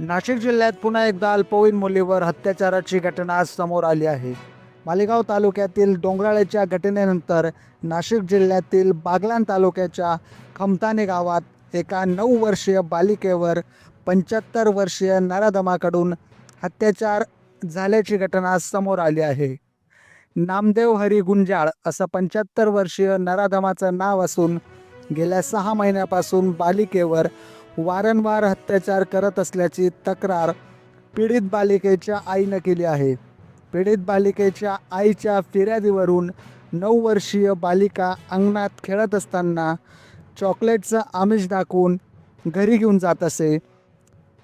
नाशिक जिल्ह्यात पुन्हा एकदा अल्पवयीन मुलीवर अत्याचाराची घटना आज समोर आली आहे. मालेगाव तालुक्यातील डोंगराळ्याच्या घटनेनंतर नाशिक जिल्ह्यातील बागलाण तालुक्याच्या खमताने गावात एका नऊ वर्षीय बालिकेवर पंच्याहत्तर वर्षीय नराधमाकडून अत्याचार झाल्याची घटना आज समोर आली आहे. नामदेव हरी गुंजाळ असं पंच्याहत्तर वर्षीय नराधमाचं नाव असून गेल्या सहा महिन्यापासून बालिकेवर वारंवार अत्याचार करत असल्याची तक्रार पीडित बालिकेच्या आईनं केली आहे. पीडित बालिकेच्या आईच्या फिर्यादीवरून नऊ वर्षीय बालिका अंगणात खेळत असताना चॉकलेटचं आमिष दाखवून घरी घेऊन जात असे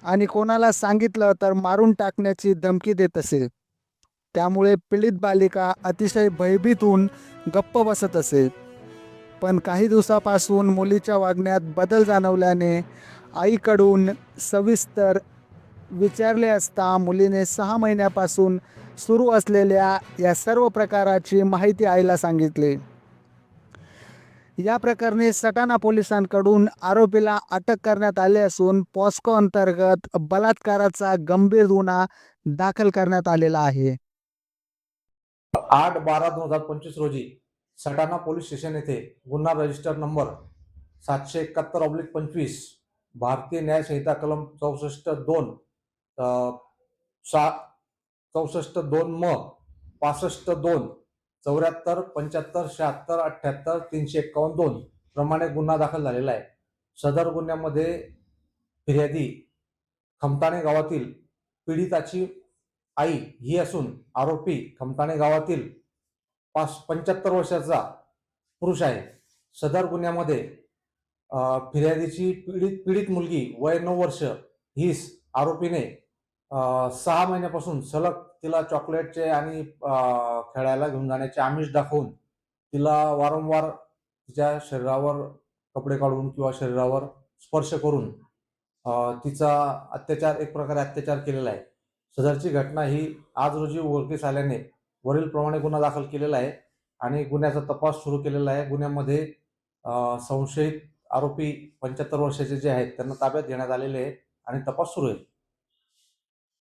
आणि कोणाला सांगितलं तर मारून टाकण्याची धमकी देत असे. त्यामुळे पीडित बालिका अतिशय भयभीत होऊन गप्प बसत असे. पण काही दिवसापासून मुलीच्या वागण्यात बदल जाणवल्याने आईकडून सविस्तर विचारले असता मुलीने सहा महिन्यापासून सुरू असलेल्या या सर्व प्रकाराची माहिती आईला सांगितली. या प्रकरणी सटाणा पोलिसांकडून आरोपीला अटक करण्यात आले असून पॉस्को अंतर्गत बलात्काराचा गंभीर गुन्हा दाखल करण्यात आलेला आहे. आठ बारा दोन हजार पंचवीस रोजी सटाणा पोलीस स्टेशन येथे गुन्हा रजिस्टर नंबर सातशे एकाहत्तर ऑब्लिक पंचवीस भारतीय न्यायसंहिता कलम चौसष्ट दोन सात सा चौसष्ट दोन म पासष्ट दोन चौऱ्याहत्तर पंच्याहत्तर शहात्तर अठ्ठ्याहत्तर तीनशे एक्कावन्न दोन प्रमाणे गुन्हा दाखल झालेला आहे. सदर गुन्ह्यामध्ये फिर्यादी खमताणे गावातील पीडिताची आई ही असून आरोपी खमताणे गावातील पाच पंच्याहत्तर वर्षाचा पुरुष आहे. सदर गुन्ह्यामध्ये फिर्यादीची पीडित पीडित मुलगी वय नऊ वर्ष हीच आरोपीने सहा महिन्यापासून सलग तिला चॉकलेटचे आणि खेळायला घेऊन जाण्याचे आमिष दाखवून तिला वारंवार तिच्या शरीरावर कपडे काढून किंवा शरीरावर स्पर्श करून तिचा अत्याचार एक प्रकारे अत्याचार केलेला आहे. सदरची घटना ही आज रोजी उघडकीस आल्याने वरीलप्रमाणे गुन्हा दाखल केलेला आहे आणि गुन्ह्याचा तपास सुरू केलेला आहे. गुन्ह्यामध्ये संशयित आरोपी पंच्याहत्तर वर्षाचे जे आहेत त्यांना ताब्यात घेण्यात आलेले आहे आणि तपास सुरू आहे.